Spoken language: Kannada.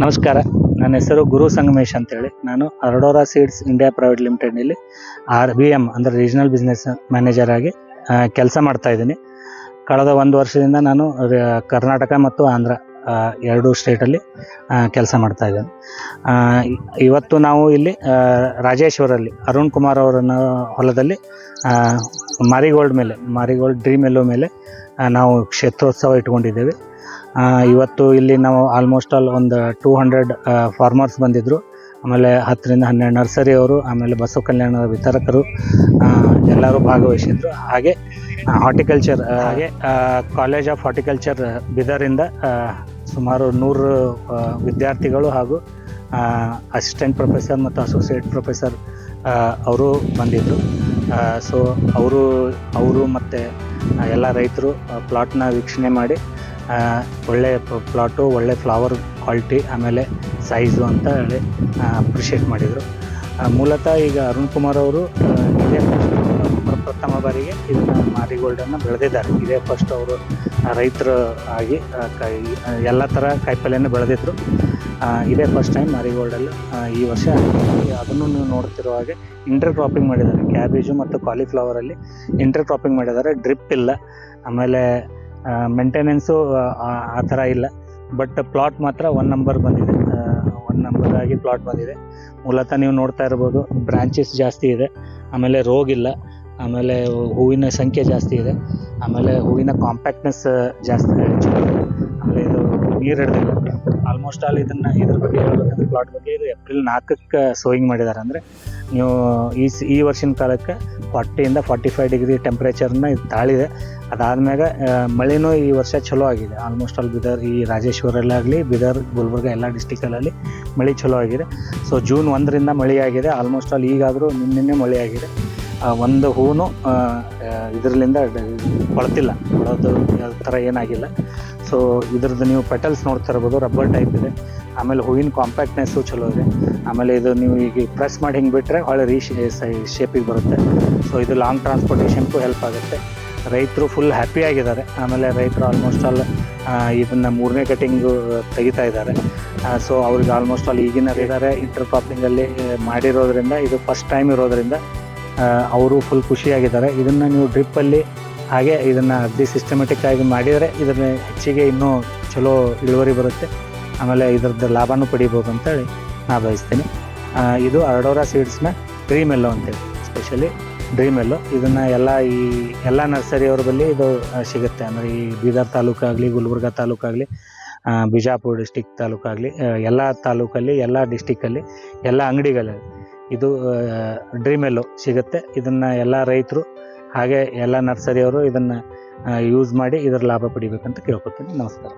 ನಮಸ್ಕಾರ. ನನ್ನ ಹೆಸರು ಗುರು ಸಂಗಮೇಶ್ ಅಂತೇಳಿ. ನಾನು ಅರಡೋರಾ ಸೀಡ್ಸ್ ಇಂಡಿಯಾ ಪ್ರೈವೇಟ್ ಲಿಮಿಟೆಡ್ನಲ್ಲಿ ಆರ್ ಬಿ ಎಂ ಅಂದರೆ ರೀಜನಲ್ ಬಿಸ್ನೆಸ್ ಮ್ಯಾನೇಜರ್ ಆಗಿ ಕೆಲಸ ಮಾಡ್ತಾ ಇದ್ದೀನಿ. ಕಳೆದ ಒಂದು ವರ್ಷದಿಂದ ನಾನು ಕರ್ನಾಟಕ ಮತ್ತು ಆಂಧ್ರ ಎರಡೂ ಸ್ಟೇಟಲ್ಲಿ ಕೆಲಸ ಮಾಡ್ತಾ ಇದ್ದೇನೆ. ಇವತ್ತು ನಾವು ಇಲ್ಲಿ ರಾಜೇಶ್ವರಲ್ಲಿ ಅರುಣ್ ಕುಮಾರ್ ಅವರನ್ನ ಹೊಲದಲ್ಲಿ ಮಾರಿಗೋಲ್ಡ್ ಮೇಲೆ, ಮಾರಿಗೋಲ್ಡ್ ಡ್ರೀಮ್ ಎಲ್ಲೋ ಮೇಲೆ ನಾವು ಕ್ಷೇತ್ರೋತ್ಸವ ಇಟ್ಕೊಂಡಿದ್ದೇವೆ. ಇವತ್ತು ಇಲ್ಲಿ ನಾವು ಆಲ್ಮೋಸ್ಟ್ ಆಲ್ ಒಂದು ಟೂ ಹಂಡ್ರೆಡ್ ಫಾರ್ಮರ್ಸ್ ಬಂದಿದ್ದರು ಆಮೇಲೆ ಹತ್ತರಿಂದ ಹನ್ನೆರಡು ನರ್ಸರಿಯವರು ಆಮೇಲೆ ಬಸವ ಕಲ್ಯಾಣದ ವಿತರಕರು ಎಲ್ಲರೂ ಭಾಗವಹಿಸಿದ್ರು. ಹಾಗೆ ಹಾರ್ಟಿಕಲ್ಚರ್ ಹಾಗೆ ಕಾಲೇಜ್ ಆಫ್ ಹಾರ್ಟಿಕಲ್ಚರ್ ಬಿದರಿಂದ ಸುಮಾರು ನೂರು ವಿದ್ಯಾರ್ಥಿಗಳು ಹಾಗೂ ಅಸಿಸ್ಟೆಂಟ್ ಪ್ರೊಫೆಸರ್ ಮತ್ತು ಅಸೋಸಿಯೇಟ್ ಪ್ರೊಫೆಸರ್ ಅವರು ಬಂದಿದ್ದರು ಸೊ ಅವರು ಅವರು ಮತ್ತು ಎಲ್ಲ ರೈತರು ಪ್ಲಾಟ್ನ ವೀಕ್ಷಣೆ ಮಾಡಿ ಒಳ್ಳೆ ಪ್ಲಾಟು ಒಳ್ಳೆ ಫ್ಲವರ್ ಕ್ವಾಲಿಟಿ ಆಮೇಲೆ ಸೈಜು ಅಂತ ಹೇಳಿ ಅಪ್ರಿಷಿಯೇಟ್ ಮಾಡಿದರು. ಮೂಲತಃ ಈಗ ಅರುಣ್ ಕುಮಾರ್ ಅವರು ಇದೇ ಫಸ್ಟ್ ಪ್ರ- ಪ್ರಥಮ ಬಾರಿಗೆ ಇದನ್ನು ಮಾರಿಗೋಲ್ಡನ್ನು ಬೆಳೆದಿದ್ದಾರೆ. ಇದೇ ಫಸ್ಟ್ ಅವರು ರೈತರು ಆಗಿ ಕೈ ಎಲ್ಲ ಥರ ಕಾಯಿಪಲ್ಯನ ಬೆಳೆದಿದ್ರು. ಇದೇ ಫಸ್ಟ್ ಟೈಮ್ ಮಾರಿಗೋಲ್ಡಲ್ಲಿ ಈ ವರ್ಷ ಅದನ್ನು ನೀವು ನೋಡ್ತಿರೋ ಹಾಗೆ ಇಂಟರ್ ಕ್ರಾಪಿಂಗ್ ಮಾಡಿದ್ದಾರೆ. ಕ್ಯಾಬೇಜು ಮತ್ತು ಕಾಲಿಫ್ಲವರಲ್ಲಿ ಇಂಟರ್ ಕ್ರಾಪಿಂಗ್ ಮಾಡಿದ್ದಾರೆ. ಡ್ರಿಪ್ ಇಲ್ಲ. ಆಮೇಲೆ ಮೇಂಟೆನೆನ್ಸು ಆ ಥರ ಇಲ್ಲ. ಬಟ್ ಪ್ಲಾಟ್ ಮಾತ್ರ ಒನ್ ನಂಬರ್ ಬಂದಿದೆ. ಒನ್ ನಂಬರ್ ಆಗಿ ಪ್ಲಾಟ್ ಬಂದಿದೆ. ಮೂಲತಃ ನೀವು ನೋಡ್ತಾ ಇರ್ಬೋದು ಬ್ರಾಂಚಸ್ ಜಾಸ್ತಿ ಇದೆ. ಆಮೇಲೆ ರೋಗ ಇಲ್ಲ ಆಮೇಲೆ ಹೂವಿನ ಸಂಖ್ಯೆ ಜಾಸ್ತಿ ಇದೆ. ಆಮೇಲೆ ಹೂವಿನ ಕಾಂಪ್ಯಾಕ್ಟ್ನೆಸ್ ಜಾಸ್ತಿ ಇದೆ ಆಮೇಲೆ ಇದು ನೀರು ಹಿಡ್ದಿಲ್ಲ. ಆಲ್ಮೋಸ್ಟ್ ಆಲ್ ಇದನ್ನು ಇದ್ರ ಬಗ್ಗೆ ಹೇಳ್ಬೇಕಂದ್ರೆ ಪ್ಲಾಟ್ ಬಗ್ಗೆ ಇದು ಏಪ್ರಿಲ್ ನಾಲ್ಕಕ್ಕೆ ಸೋಯಿಂಗ್ ಮಾಡಿದ್ದಾರೆ ಅಂದರೆ ನೀವು ಈ ಈ ವರ್ಷಿನ ಕಾಲಕ್ಕೆ ಫಾರ್ಟಿಯಿಂದ ಫಾರ್ಟಿ ಫೈವ್ ಡಿಗ್ರಿ ಟೆಂಪ್ರೇಚರ್ನ ಇದು ತಾಳಿದೆ. ಅದಾದ್ಮ್ಯಾಗ ಮಳೆನೂ ಈ ವರ್ಷ ಚಲೋ ಆಗಿದೆ. ಆಲ್ಮೋಸ್ಟ್ ಆಲ್ ಬಿದರ್, ಈ ರಾಜೇಶ್ವರಲ್ಲಾಗಲಿ ಬಿದರ್, ಗುಲ್ಬರ್ಗ ಎಲ್ಲ ಡಿಸ್ಟಿಕಲ್ಲಿ ಮಳೆ ಚಲೋ ಆಗಿದೆ. ಸೊ ಜೂನ್ ಒಂದರಿಂದ ಮಳೆಯಾಗಿದೆ. ಆಲ್ಮೋಸ್ಟ್ ಆಲ್ ಈಗಾದರೂ ನಿನ್ನೆ ಮಳೆಯಾಗಿದೆ. ಒಂದು ಹೂನು ಇದರಲ್ಲಿಂದ ಕೊಳತಿಲ್ಲ. ಕೊಳೋದು ಯಾವ ಥರ ಏನಾಗಿಲ್ಲ. ಸೊ ಇದ್ರದ್ದು ನೀವು ಪೆಟಲ್ಸ್ ನೋಡ್ತಾ ಇರ್ಬೋದು ರಬ್ಬರ್ ಟೈಪ್ ಇದೆ. ಆಮೇಲೆ ಹೂವಿನ ಕಾಂಪ್ಯಾಕ್ಟ್ನೆಸ್ಸು ಚಲೋ ಇದೆ. ಆಮೇಲೆ ಇದು ನೀವು ಈಗ ಪ್ರೆಸ್ ಮಾಡಿ ಹಿಂಗೆ ಬಿಟ್ಟರೆ ಹೊಳೆ ರೀ ಶೇಪಿಗೆ ಬರುತ್ತೆ. ಸೊ ಇದು ಲಾಂಗ್ ಟ್ರಾನ್ಸ್ಪೋರ್ಟೇಷನ್ಗೂ ಹೆಲ್ಪ್ ಆಗುತ್ತೆ. ರೈತರು ಫುಲ್ ಹ್ಯಾಪಿ ಆಗಿದ್ದಾರೆ. ಆಮೇಲೆ ರೈತರು ಆಲ್ಮೋಸ್ಟ್ ಆಲ್ ಇದನ್ನು ಮೂರನೇ ಕಟಿಂಗು ತೆಗಿತಾ ಇದ್ದಾರೆ. ಸೊ ಅವ್ರಿಗೆ ಆಲ್ಮೋಸ್ಟ್ ಆಲ್ ಈಗಿನ ಇದ್ದಾರೆ. ಇಂಟರ್ ಕ್ರಾಪಿಂಗಲ್ಲಿ ಮಾಡಿರೋದ್ರಿಂದ, ಇದು ಫಸ್ಟ್ ಟೈಮ್ ಇರೋದ್ರಿಂದ ಅವರು ಫುಲ್ ಖುಷಿಯಾಗಿದ್ದಾರೆ. ಇದನ್ನು ನೀವು ಡ್ರಿಪ್ಪಲ್ಲಿ ಹಾಗೆ ಇದನ್ನು ಅಗ್ದಿ ಸಿಸ್ಟಮೆಟಿಕ್ ಆಗಿ ಮಾಡಿದರೆ ಇದನ್ನು ಹೆಚ್ಚಿಗೆ ಇನ್ನೂ ಚಲೋ ಇಳುವರಿ ಬರುತ್ತೆ. ಆಮೇಲೆ ಇದ್ರದ್ದು ಲಾಭನೂ ಪಡಿಬೋದು ಅಂತೇಳಿ ನಾ ಬಯಸ್ತೀನಿ. ಇದು ಅರ್ಡೋರಾ ಸೀಡ್ಸ್ನ ಡ್ರೀಮ್ ಎಲ್ಲೋ ಅಂತೇಳಿ. ಸ್ಪೆಷಲಿ ಡ್ರೀಮ್ ಎಲ್ಲೋ ಇದನ್ನು ಎಲ್ಲ ಈ ಎಲ್ಲ ನರ್ಸರಿಯವ್ರ ಬಳಿ ಇದು ಸಿಗುತ್ತೆ. ಅಂದರೆ ಈ ಬೀದರ್ ತಾಲೂಕಾಗಲಿ ಗುಲ್ಬರ್ಗ ತಾಲೂಕಾಗಲಿ ಬಿಜಾಪುರ ಡಿಸ್ಟಿಕ್ ತಾಲೂಕಾಗಲಿ ಎಲ್ಲ ತಾಲೂಕಲ್ಲಿ, ಎಲ್ಲ ಡಿಸ್ಟಿಕ್ಕಲ್ಲಿ ಎಲ್ಲ ಅಂಗಡಿಗಳಲ್ಲಿ ಇದು ಡ್ರೀಮ್ ಎಲ್ಲೋ ಸಿಗುತ್ತೆ. ಇದನ್ನು ಎಲ್ಲ ರೈತರು, ಹಾಗೆ ಎಲ್ಲ ನರ್ಸರಿಯವರು ಇದನ್ನು ಯೂಸ್ ಮಾಡಿ ಇದರ ಲಾಭ ಪಡಿಬೇಕಂತ ಕೇಳ್ಕೊತೀನಿ. ನಮಸ್ಕಾರ.